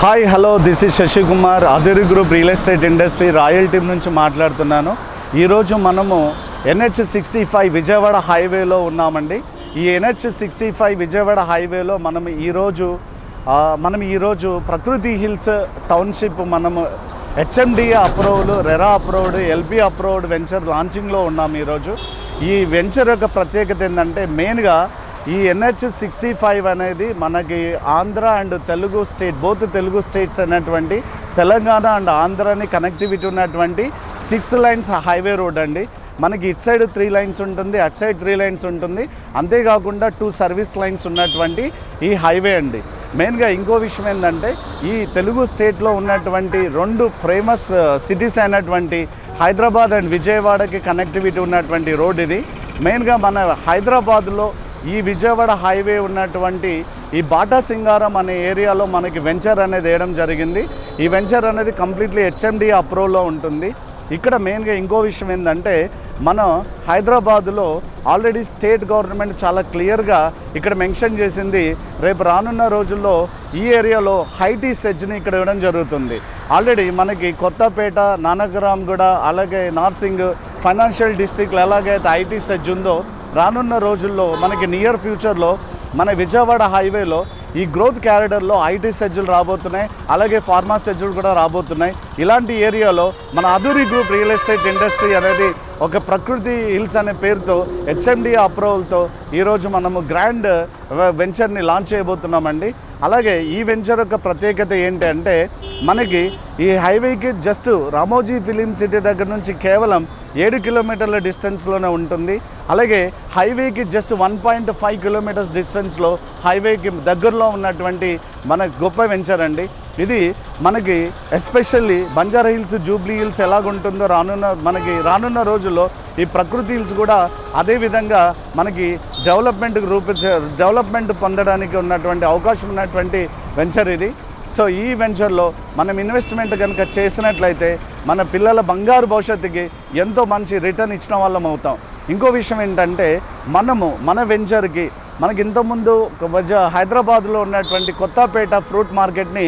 Hi hello this is Shashikumar Adhiri group real estate industry royal team నుంచి మాట్లాడుతున్నాను. ఈరోజు మనము ఎన్హెచ్ సిక్స్టీ ఫైవ్ విజయవాడ హైవేలో ఉన్నామండి. ఈ ఎన్హెచ్ సిక్స్టీ ఫైవ్ విజయవాడ హైవేలో మనం ఈరోజు మనం ఈరోజు ప్రకృతి హిల్స్ టౌన్షిప్ మనము HMDA approved RERA approved LB approved venture లాంచింగ్లో ఉన్నాం ఈరోజు. ఈ వెంచర్ యొక్క ప్రత్యేకత ఏంటంటే మెయిన్గా ఈ ఎన్హెచ్ సిక్స్టీ ఫైవ్ అనేది మనకి Andhra and Telugu state both Telugu states అనేటువంటి తెలంగాణ అండ్ ఆంధ్రాని కనెక్టివిటీ ఉన్నటువంటి సిక్స్ లైన్స్ హైవే రోడ్ అండి. మనకి ఇటు సైడ్ త్రీ లైన్స్ ఉంటుంది అటు సైడ్ త్రీ లైన్స్ ఉంటుంది. అంతేకాకుండా టూ సర్వీస్ లైన్స్ ఉన్నటువంటి ఈ హైవే అండి. మెయిన్గా ఇంకో విషయం ఏంటంటే ఈ తెలుగు స్టేట్లో ఉన్నటువంటి రెండు ఫేమస్ సిటీస్ uh, అయినటువంటి హైదరాబాద్ అండ్ విజయవాడకి కనెక్టివిటీ ఉన్నటువంటి రోడ్ ఇది. మెయిన్గా మన హైదరాబాద్లో ఈ విజయవాడ హైవే ఉన్నటువంటి ఈ బాటా సింగారం అనే ఏరియాలో మనకి వెంచర్ అనేది వేయడం జరిగింది. ఈ వెంచర్ అనేది కంప్లీట్లీ హెచ్ఎండి అప్రూవ్లో ఉంటుంది. ఇక్కడ మెయిన్గా ఇంకో విషయం ఏంటంటే మనం హైదరాబాదులో ఆల్రెడీ స్టేట్ గవర్నమెంట్ చాలా క్లియర్గా ఇక్కడ మెన్షన్ చేసింది రేపు రానున్న రోజుల్లో ఈ ఏరియాలో హైటీ సెజ్ని ఇక్కడ ఇవ్వడం జరుగుతుంది. ఆల్రెడీ మనకి కొత్తపేట నానగరాంగూడ అలాగే నార్సింగ్ ఫైనాన్షియల్ డిస్ట్రిక్ట్లు ఎలాగైతే ఐటీ సెజ్ ఉందో రానున్న రోజుల్లో మనకి నియర్ ఫ్యూచర్లో మన విజయవాడ హైవేలో ఈ గ్రోత్ క్యారిడర్లో ఐటీ సెజ్జులు రాబోతున్నాయి అలాగే ఫార్మా సెజ్జులు కూడా రాబోతున్నాయి. ఇలాంటి ఏరియాలో మన Adhuri group real estate industry అనేది ఒక ప్రకృతి హిల్స్ అనే పేరుతో హెచ్ఎండి అప్రూవల్తో ఈరోజు మనము గ్రాండ్ వెంచర్ని లాంచ్ చేయబోతున్నామండి. అలాగే ఈ వెంచర్ యొక్క ప్రత్యేకత ఏంటి అంటే మనకి ఈ హైవేకి జస్ట్ రామోజీ ఫిలిం సిటీ దగ్గర నుంచి కేవలం ఏడు కిలోమీటర్ల డిస్టెన్స్లోనే ఉంటుంది. అలాగే హైవేకి just one point five kilometres డిస్టెన్స్లో హైవేకి దగ్గరలో ఉన్నటువంటి మన గొప్ప వెంచర్ అండి. ఇది మనకి especially Banjara hills Jubilee hills ఎలాగుంటుందో రానున్న మనకి రానున్న రోజుల్లో ఈ ప్రకృతి హిల్స్ కూడా అదే విధంగా మనకి డెవలప్మెంట్ రూపించే డెవలప్మెంట్ పొందడానికి ఉన్నటువంటి అవకాశం ఉన్నటువంటి వెంచర్ ఇది. సో ఈ వెంచర్లో మనం ఇన్వెస్ట్మెంట్ కనుక చేసినట్లయితే మన పిల్లల బంగారు భవిష్యత్తుకి ఎంతో మంచి రిటర్న్ ఇచ్చిన వాళ్ళం అవుతాం. ఇంకో విషయం ఏంటంటే మనము మన వెంచర్కి మనకి ఇంతకుముందు హైదరాబాద్లో ఉన్నటువంటి కొత్తపేట ఫ్రూట్ మార్కెట్ని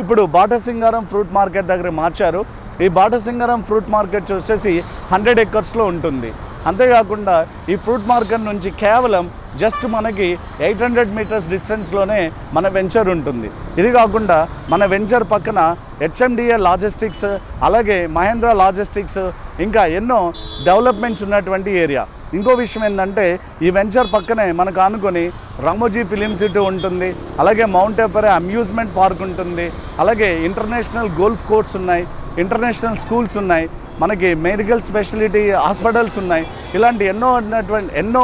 ఇప్పుడు బాటసింగారం ఫ్రూట్ మార్కెట్ దగ్గర మార్చారు. ఈ బాటసింగరం ఫ్రూట్ మార్కెట్ వచ్చేసి హండ్రెడ్ ఎకర్స్లో ఉంటుంది. అంతేకాకుండా ఈ ఫ్రూట్ మార్కెట్ నుంచి కేవలం జస్ట్ మనకి ఎయిట్ హండ్రెడ్ మీటర్స్ డిస్టెన్స్లోనే మన వెంచర్ ఉంటుంది. ఇది కాకుండా మన వెంచర్ పక్కన హెచ్ఎండిఏ లాజిస్టిక్స్ అలాగే మహేంద్ర లాజిస్టిక్స్ ఇంకా ఎన్నో డెవలప్మెంట్స్ ఉన్నటువంటి ఏరియా. ఇంకో విషయం ఏంటంటే ఈ వెంచర్ పక్కనే మనకు ఆనుకొని రామోజీ ఫిలిం సిటీ ఉంటుంది అలాగే మౌంట్ ఎపరే అమ్యూజ్మెంట్ పార్క్ ఉంటుంది అలాగే ఇంటర్నేషనల్ గోల్ఫ్ కోర్ట్స్ ఉన్నాయి. ఇంటర్నేషనల్ స్కూల్స్ ఉన్నాయి మనకి మెడికల్ స్పెషాలిటీ హాస్పిటల్స్ ఉన్నాయి. ఇలాంటి ఎన్నో ఉన్నటువంటి ఎన్నో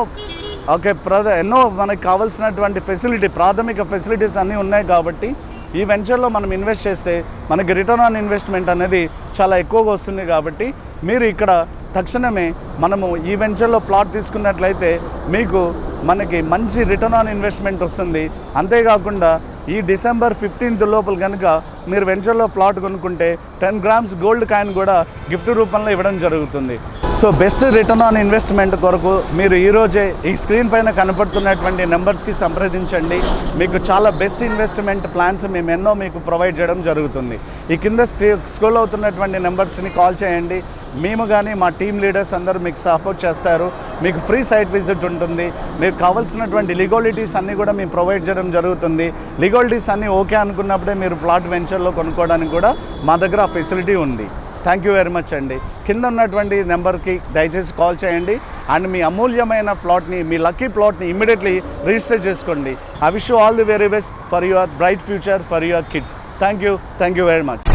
ఓకే ప్రద ఎన్నో మనకి కావాల్సినటువంటి ఫెసిలిటీ ప్రాథమిక ఫెసిలిటీస్ అన్నీ ఉన్నాయి కాబట్టి ఈ వెంచర్లో మనం ఇన్వెస్ట్ చేస్తే మనకి రిటర్న్ ఆన్ ఇన్వెస్ట్మెంట్ అనేది చాలా ఎక్కువగా వస్తుంది కాబట్టి మీరు ఇక్కడ తక్షణమే మనము ఈ వెంచర్లో ప్లాట్ తీసుకున్నట్లయితే మీకు మనకి మంచి రిటర్న్ ఆన్ ఇన్వెస్ట్మెంట్ వస్తుంది. అంతేకాకుండా ఈ డిసెంబర్ ఫిఫ్టీన్త్ లోపల కనుక మీరు వెంచర్లో ప్లాట్ కొనుక్కుంటే టెన్ గ్రామ్స్ గోల్డ్ కాయిన్ కూడా గిఫ్ట్ రూపంలో ఇవ్వడం జరుగుతుంది. So best return on investment కొరకు మీరు ఈరోజే ఈ స్క్రీన్ పైన కనపడుతున్నటువంటి నెంబర్స్కి సంప్రదించండి. మీకు చాలా బెస్ట్ ఇన్వెస్ట్మెంట్ ప్లాన్స్ మేము ఎన్నో మీకు ప్రొవైడ్ చేయడం జరుగుతుంది. ఈ కింద స్క్రీ స్క్రోల్ అవుతున్నటువంటి నెంబర్స్ని కాల్ చేయండి. మేము కానీ మా టీమ్ లీడర్స్ అందరూ మీకు సపోర్ట్ చేస్తారు. మీకు ఫ్రీ సైట్ విజిట్ ఉంటుంది. మీకు కావాల్సినటువంటి లీగాలిటీస్ అన్నీ కూడా మేము ప్రొవైడ్ చేయడం జరుగుతుంది. లీగాలిటీస్ అన్నీ ఓకే అనుకున్నప్పుడే మీరు ప్లాట్ వెంచర్లో కొనుక్కోవడానికి కూడా మా దగ్గర ఆ ఫెసిలిటీ ఉంది. థ్యాంక్ యూ వెరీ మచ్ అండి కింద ఉన్నటువంటి నెంబర్కి దయచేసి కాల్ చేయండి. అండ్ మీ అమూల్యమైన ప్లాట్ని మీ లక్కీ ప్లాట్ని ఇమ్మీడియట్లీ రిజిస్టర్ చేసుకోండి. I wish you all the very best for your bright future for your kids thank you thank you very much